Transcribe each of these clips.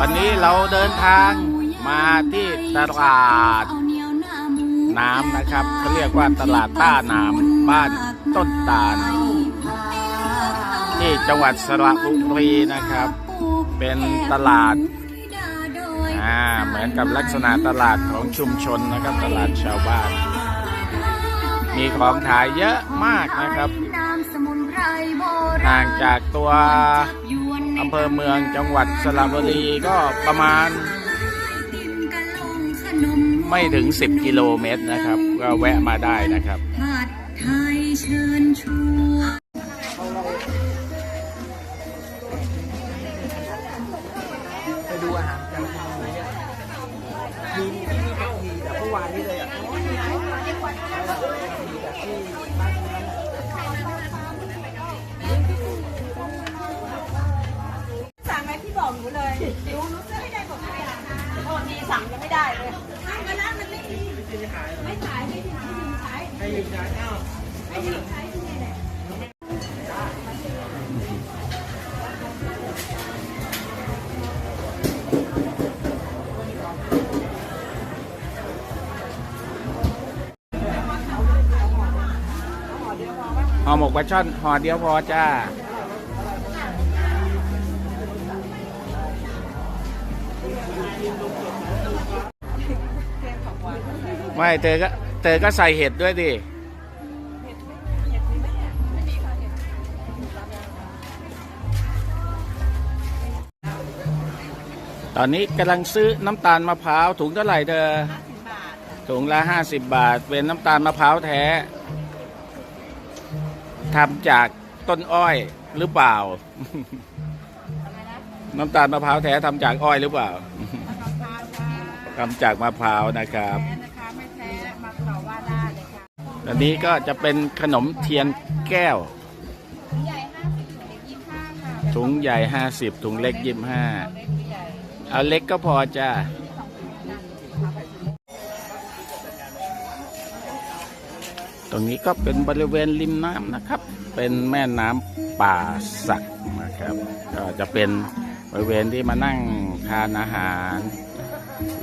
วันนี้เราเดินทางมาที่ตลาดน้ำนะครับเขาเรียกว่าตลาดต้าน้ำบ้านต้นตาลที่จังหวัดสระบุรีนะครับ เป็นตลาดอ่าเหมือนกับลักษณะตลาดของชุมชนนะครับ ตลาดชาวบ้าน มีของขายเยอะมากนะครับห่างจากตัว อำเภอเมืองจังหวัดสระบุรีก็ประมาณ ไม่ถึง 10 กิโลเมตรนะครับ ก็แวะมาได้นะครับไปดูอาหารกัน ห้ยิงช้าเอ้าไม่ดีใช้ที่นี่แหละห่อหมกปลาช่อนห่อเดียวพอจ้าไม่เธอก็ เธอก็ใส่เห็ดด้วยดิตอนนี้กำลังซื้อน้ำตาลมะพร้าวถุงเท่าไหร่เธอถุงละ50บาท เป็นน้ำตาลมะพร้าวแท้ทำจากต้นอ้อยหรือเปล่า น้ำตาลมะพร้าวแท้ทำจากอ้อยหรือเปล่าทำจากมะพร้าวนะครับ อันนี้ก็จะเป็นขนมเทียนแก้วใหญ่ห้าสิบถึงเล็กยี่ห้าค่ะถุงใหญ่ 50 ถุงเล็ก 25 เอาเล็กก็พอจ้าตรงนี้ก็เป็นบริเวณริมน้ำนะครับ เป็นแม่น้ำป่าสักนะครับ ก็จะเป็นบริเวณที่มานั่งทานอาหาร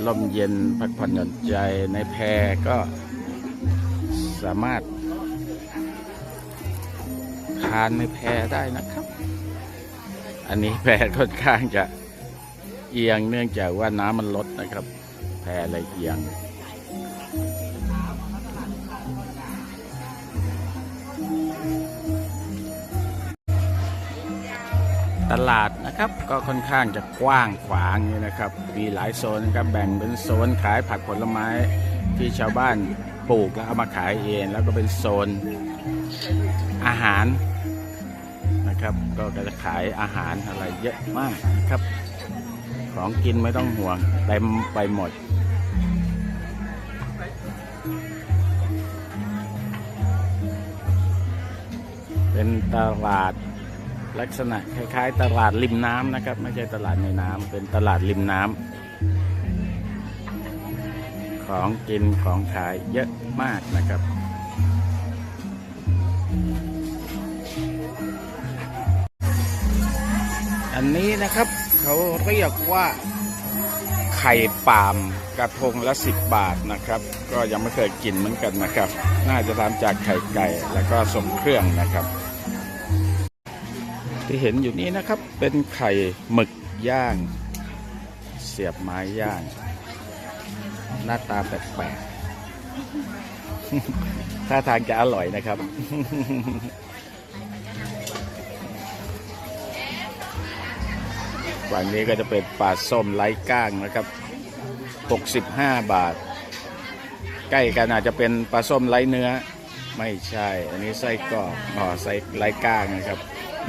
ลมเย็นพักผ่อนหย่อนใจในแพก็ สามารถ ทานในแพได้นะครับ อันนี้แพค่อนข้างจะเอียงเนื่องจากว่าน้ำมันลดนะครับ แพเลยเอียงตลาดนะครับก็ค่อนข้างจะกว้างขวางนี่นะครับ มีหลายโซนครับแบ่งเป็นโซนขายผักผลไม้ที่ชาวบ้าน ปลูกแล้วเอามาขายเองแล้วก็เป็นโซนอาหารนะครับก็จะขายอาหารอะไรเยอะมากนะครับ ของกินไม่ต้องห่วงเต็มไปหมด เป็นตลาดลักษณะคล้ายๆ ตลาดริมน้ำนะครับ ไม่ใช่ตลาดในน้ำเป็นตลาดริมน้ำ ของกินของขายเยอะมากนะครับ อันนี้นะครับเขาเรียกว่าไข่ปาล์มกระทงละสิบบาทนะครับ ก็ยังไม่เคยกินเหมือนกันนะครับ น่าจะทำจากไข่ไก่แล้วก็ส่งเครื่องนะครับ ที่เห็นอยู่นี้นะครับเป็นไข่หมึกย่าง เสียบไม้ย่าง หน้าตาแปลกๆท่าทางจะอร่อยนะครับ ฝั่งนี้ก็จะเป็นปลาส้มไร้ก้างนะครับ 65 บาท ใกล้กันอาจจะเป็นปลาส้มไร้เนื้อ ไม่ใช่ อันนี้ไส้กรอกอ๋อไส้ไร้ก้างนะครับ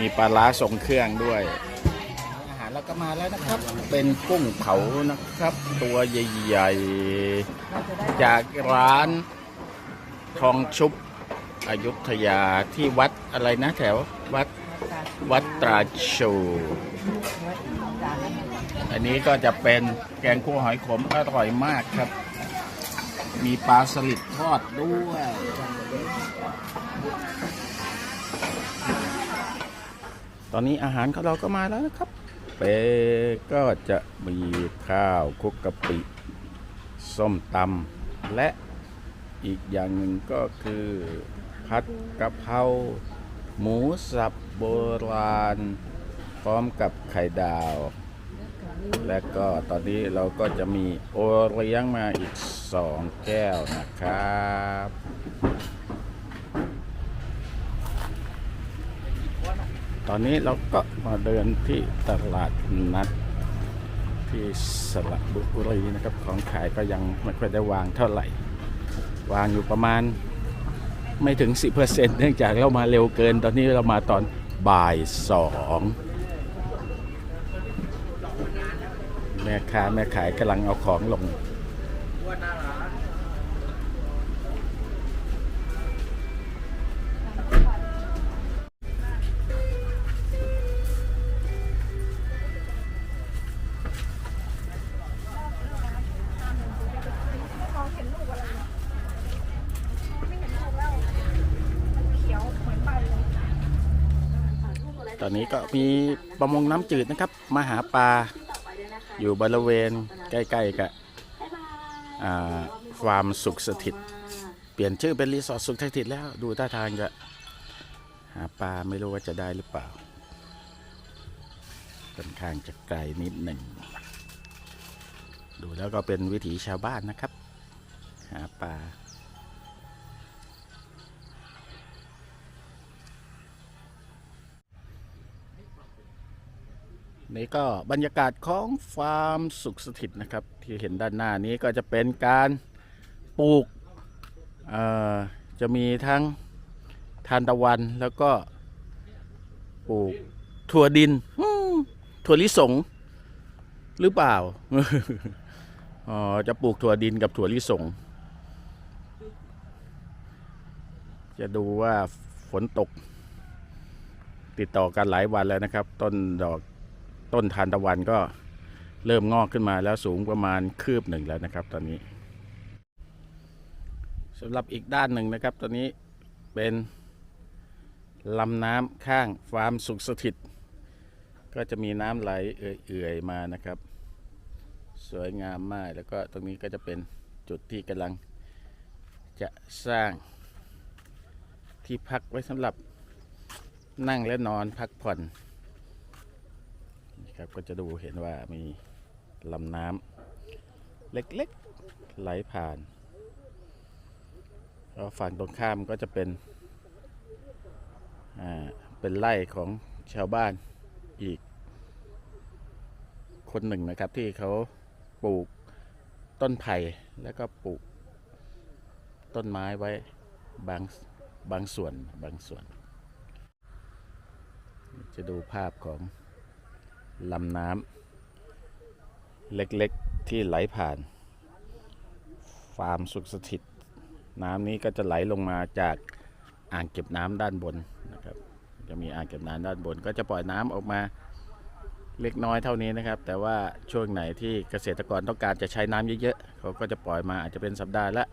มีปลาร้าทรงเครื่องด้วย มาแล้วนะครับ เป็นกุ้งเผานะครับ ตัวใหญ่ๆ จากร้านทองชุบอยุธยาที่วัดอะไรนะแถววัดวัดตราชูอันนี้ก็จะเป็นแกงคั่วหอยขมอร่อยมากครับ มีปลาสลิดทอดด้วยตอนนี้อาหารของเราก็มาแล้วนะครับ เป๊ก็จะมีข้าวคุกกะปิ ส้มตำและอีกอย่างหนึ่งก็คือผัดกะเพราหมูสับโบราณ พร้อมกับไข่ดาว และก็ตอนนี้เราก็จะมีโอเลี้ยงมาอีกสองแก้วนะครับ ตอนนี้เราก็มาเดินที่ตลาดนัดที่สระบุรีนะครับ ของขายก็ยังไม่ค่อยได้วางเท่าไหร่ วางอยู่ประมาณไม่ถึง 10%เนื่องจากเรามาเร็วเกิน ตอนนี้เรามาตอนบ่ายสองแม่ค้าแม่ขายกำลังเอาของลง อนนี้ก็มีประมงน้ำจืดนะครับ มาหาปลาอยู่บริเวณใกล้ๆกับอ่าฟาร์มสุขสถิต เปลี่ยนชื่อเป็นรีสอร์ทสุขสถิตแล้วดูท่าทางจะหาปลาไม่รู้ว่าจะได้หรือเปล่าค่อนข้างจะไกลนิดหนึ่ง ดูแล้วก็เป็นวิถีชาวบ้านนะครับ หาปลา นี่ก็บรรยากาศของฟาร์มสุขสถิตนะครับ ที่เห็นด้านหน้านี้ก็จะเป็นการปลูกจะมีทั้งทานตะวันแล้วก็ปลูกถั่วดินถั่วลิสงหรือเปล่าอ๋อจะปลูกถั่วดินกับถั่วลิสงจะดูว่าฝนตก ติดต่อกันหลายวันแล้วนะครับ ต้นดอก ต้นทานตะวันก็เริ่มงอกขึ้นมาแล้วสูงประมาณคืบหนึ่งแล้วนะครับตอนนี้สำหรับอีกด้านหนึ่งนะครับ ตอนนี้เป็นลำน้ำข้างฟาร์มสุขสถิต ก็จะมีน้ำไหลเอื่อยๆมานะครับ สวยงามมากแล้วก็ตรงนี้ก็จะเป็นจุดที่กำลังจะสร้างที่พักไว้สำหรับนั่งและนอนพักผ่อน ครับก็จะดูเห็นว่ามีลำน้ำเล็กๆไหลผ่านแล้วฝั่งตรงข้ามก็จะเป็นอ่าเป็นไร่ของชาวบ้านอีก คนหนึ่งนะครับที่เขาปลูกต้นไผ่แล้วก็ปลูกต้นไม้ไว้บางบางส่วนบางส่วน จะดูภาพของ ลำน้ำเล็กๆที่ไหลผ่าน ฟาร์มสุขสถิต น้ำนี้ก็จะไหลลงมาจากอ่างเก็บน้ำด้านบนนะครับจะมีอ่างเก็บน้ำด้านบน ก็จะปล่อยน้ำออกมาเล็กน้อยเท่านี้นะครับ แต่ว่าช่วงไหนที่เกษตรกรต้องการจะใช้น้ำเยอะๆเขาก็จะปล่อยมาอาจจะเป็นสัปดาห์ละ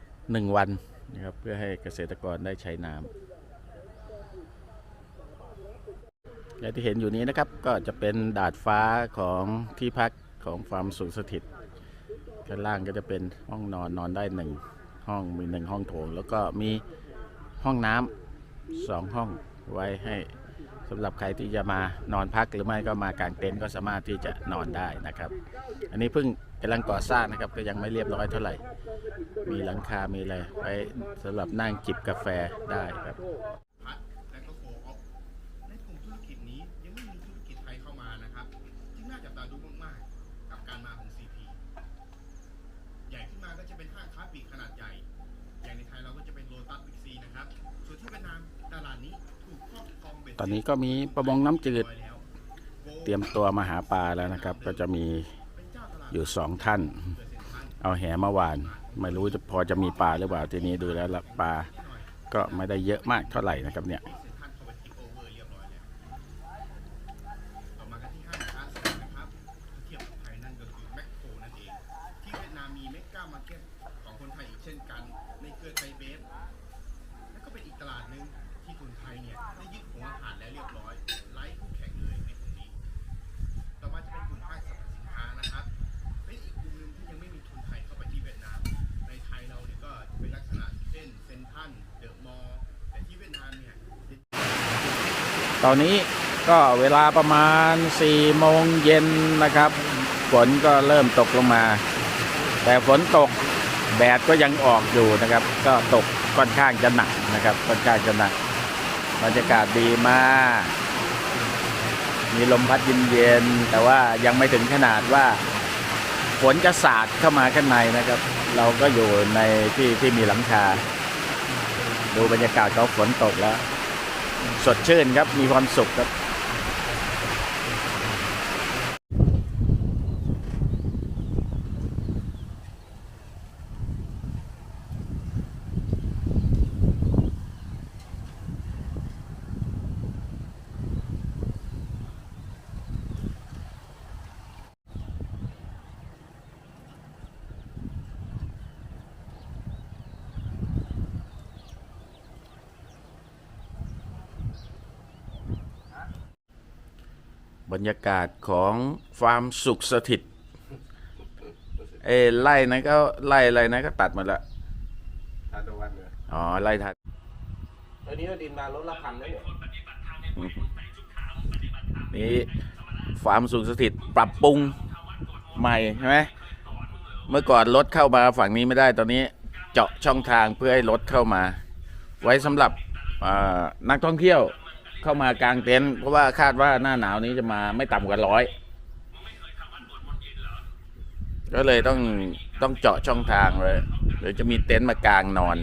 1 วันนะครับเพื่อให้เกษตรกรได้ใช้น้ำ อย่างที่เห็นอยู่นี้นะครับก็จะเป็นดาดฟ้าของที่พักของฟาร์มสุขสถิตข้างล่างก็จะเป็นห้องนอนนอนได้หนึ่งห้องมีหนึ่งห้องโถง แล้วก็มีห้องน้ำสองห้องไว้ให้สำหรับใครที่จะมานอนพักหรือไม่ก็มากางเต็นท์ก็สามารถที่จะนอนได้นะครับ อันนี้เพิ่งกำลังก่อสร้างนะครับก็ยังไม่เรียบร้อยเท่าไหร่ มีหลังคา มีอะไรไว้สำหรับนั่งจิบกาแฟได้ครับ ตอนนี้ก็มีประมงน้ำจืด เตรียมตัวมาหาปลาแล้วนะครับ ก็จะมีอยู่สองท่าน เอาแหมาหวาน ไม่รู้จะพอจะมีปลาหรือเปล่าทีนี้ดูแล้วปลาก็ไม่ได้เยอะมากเท่าไหร่นะครับเนี่ย เซ็นทรัลเข้าไปเทคโอเวอร์เรียบร้อยแล้วต่อมากันที่ห้างค้าส่งนะครับถ้าเทียบกับไทยนั่นก็คือแมคโครนั่นเอง ที่เวียดนามมีเมกามาร์เก็ตของคนไทยอีกเช่นกัน ในเครือไทยเบส และก็เป็นอีกตลาดหนึ่งที่คนไทยเนี่ยได้ยึดหัวอาหารแล้วเรียบร้อย ไร้คู่แข่งเลยในตรงนี้ ตอนนี้ก็เวลาประมาณ4โมงเย็นนะครับ ฝนก็เริ่มตกลงมา แต่ฝนตกแดดก็ยังออกอยู่นะครับ ก็ตกค่อนข้างจะหนักนะครับค่อนข้างจะหนักบรรยากาศดีมาก มีลมพัดเย็นๆแต่ว่ายังไม่ถึงขนาดว่าฝนจะสาดเข้ามาข้างในนะครับ เราก็อยู่ในที่ที่มีหลังคา ดูบรรยากาศเขาฝนตกแล้ว สดชื่นครับมีความสุขครับ บรรยากาศของฟาร์มสุขสถิตเอ้ไล่นั้นก็ไล่อะไรนะก็ตัดหมดละทานตะวันเลยอ๋อไล่ทันตอนนี้เราดินมาลดละพันแล้วเนี่ยนี่ฟาร์มสุขสถิตปรับปรุงใหม่ใช่ไหมเมื่อก่อนรถเข้ามาฝั่งนี้ไม่ได้ตอนนี้เจาะช่องทางเพื่อให้รถเข้ามา ไว้สำหรับอ่านักท่องเที่ยว เข้ามากางเต็นท์เพราะว่าคาดว่าหน้าหนาวนี้จะมาไม่ต่ำกว่าร้อยก็เลยต้องต้องเจาะช่องทางเลยเดี๋ยวจะมีเต็นท์มากางนอน